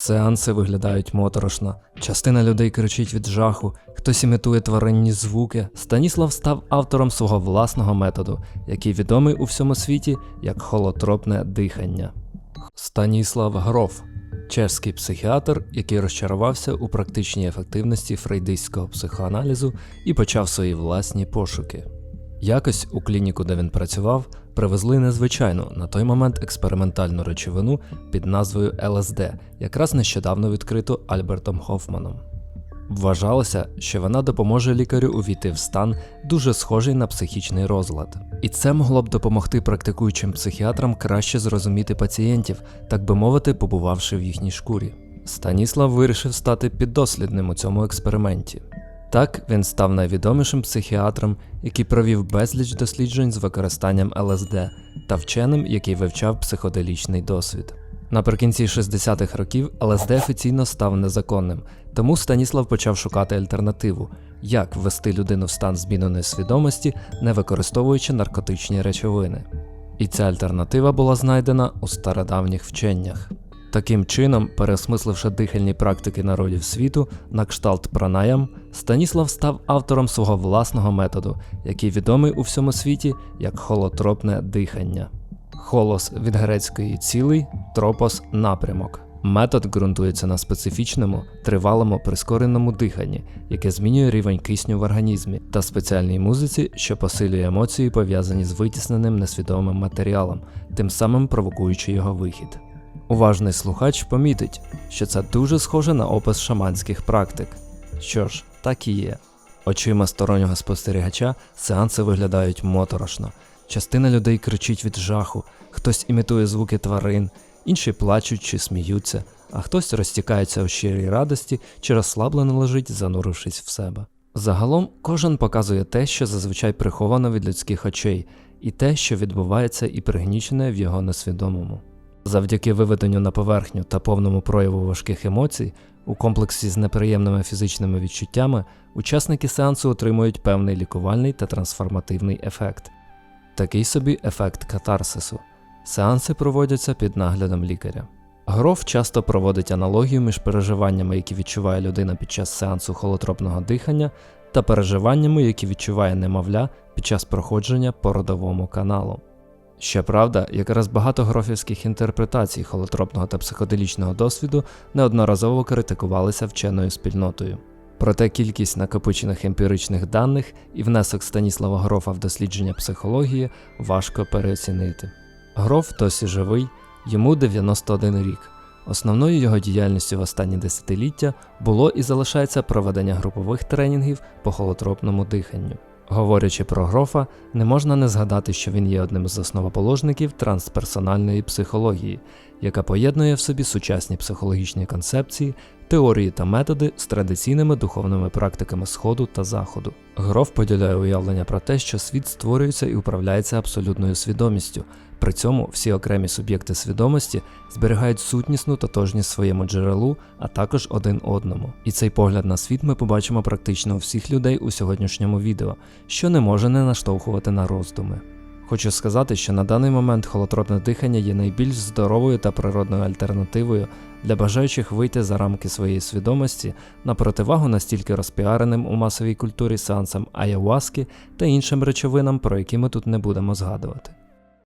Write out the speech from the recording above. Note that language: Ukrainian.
Сеанси виглядають моторошно. Частина людей кричить від жаху, хтось імітує тваринні звуки. Станіслав став автором свого власного методу, який відомий у всьому світі як холотропне дихання. Станіслав Гроф чеський психіатр, який розчарувався у практичній ефективності фрейдистського психоаналізу і почав свої власні пошуки. Якось у клініку, де він працював, привезли незвичайну на той момент експериментальну речовину під назвою ЛСД, якраз нещодавно відкриту Альбертом Хофманом. Вважалося, що вона допоможе лікарю увійти в стан, дуже схожий на психічний розлад. І це могло б допомогти практикуючим психіатрам краще зрозуміти пацієнтів, так би мовити, побувавши в їхній шкурі. Станіслав вирішив стати піддослідним у цьому експерименті. Так він став найвідомішим психіатром, який провів безліч досліджень з використанням ЛСД та вченим, який вивчав психоделічний досвід. Наприкінці 60-х років ЛСД офіційно став незаконним, тому Станіслав почав шукати альтернативу, як ввести людину в стан зміненої свідомості, не використовуючи наркотичні речовини. І ця альтернатива була знайдена у стародавніх вченнях. Таким чином, переосмисливши дихальні практики народів світу на кшталт пранаям, Станіслав став автором свого власного методу, який відомий у всьому світі як холотропне дихання. Холос від грецької цілий, тропос напрямок. Метод ґрунтується на специфічному, тривалому прискореному диханні, яке змінює рівень кисню в організмі, та спеціальній музиці, що посилює емоції, пов'язані з витісненим несвідомим матеріалом, тим самим провокуючи його вихід. Уважний слухач помітить, що це дуже схоже на опис шаманських практик. Що ж, так і є. Очима стороннього спостерігача сеанси виглядають моторошно. Частина людей кричить від жаху, хтось імітує звуки тварин, інші плачуть чи сміються, а хтось розтікається у щирій радості чи розслаблено лежить, занурившись в себе. Загалом кожен показує те, що зазвичай приховано від людських очей, і те, що відбувається і пригнічене в його несвідомому. Завдяки виведенню на поверхню та повному прояву важких емоцій, у комплексі з неприємними фізичними відчуттями, учасники сеансу отримують певний лікувальний та трансформативний ефект. Такий собі ефект катарсису. Сеанси проводяться під наглядом лікаря. Гроф часто проводить аналогію між переживаннями, які відчуває людина під час сеансу холотропного дихання, та переживаннями, які відчуває немовля під час проходження по родовому каналу. Щоправда, якраз багато грофівських інтерпретацій холотропного та психоделічного досвіду неодноразово критикувалися вченою спільнотою. Проте кількість накопичених емпіричних даних і внесок Станіслава Грофа в дослідження психології важко переоцінити. Гроф досі живий, йому 91 рік. Основною його діяльністю в останні десятиліття було і залишається проведення групових тренінгів по холотропному диханню. Говорячи про Грофа, не можна не згадати, що він є одним з основоположників трансперсональної психології, яка поєднує в собі сучасні психологічні концепції, теорії та методи з традиційними духовними практиками Сходу та Заходу. Гроф поділяє уявлення про те, що світ створюється і управляється абсолютною свідомістю. При цьому всі окремі суб'єкти свідомості зберігають сутнісну тотожність своєму джерелу, а також один одному. І цей погляд на світ ми побачимо практично у всіх людей у сьогоднішньому відео, що не може не наштовхувати на роздуми. Хочу сказати, що на даний момент холотропне дихання є найбільш здоровою та природною альтернативою для бажаючих вийти за рамки своєї свідомості на противагу настільки розпіареним у масовій культурі сеансам Аяваски та іншим речовинам, про які ми тут не будемо згадувати.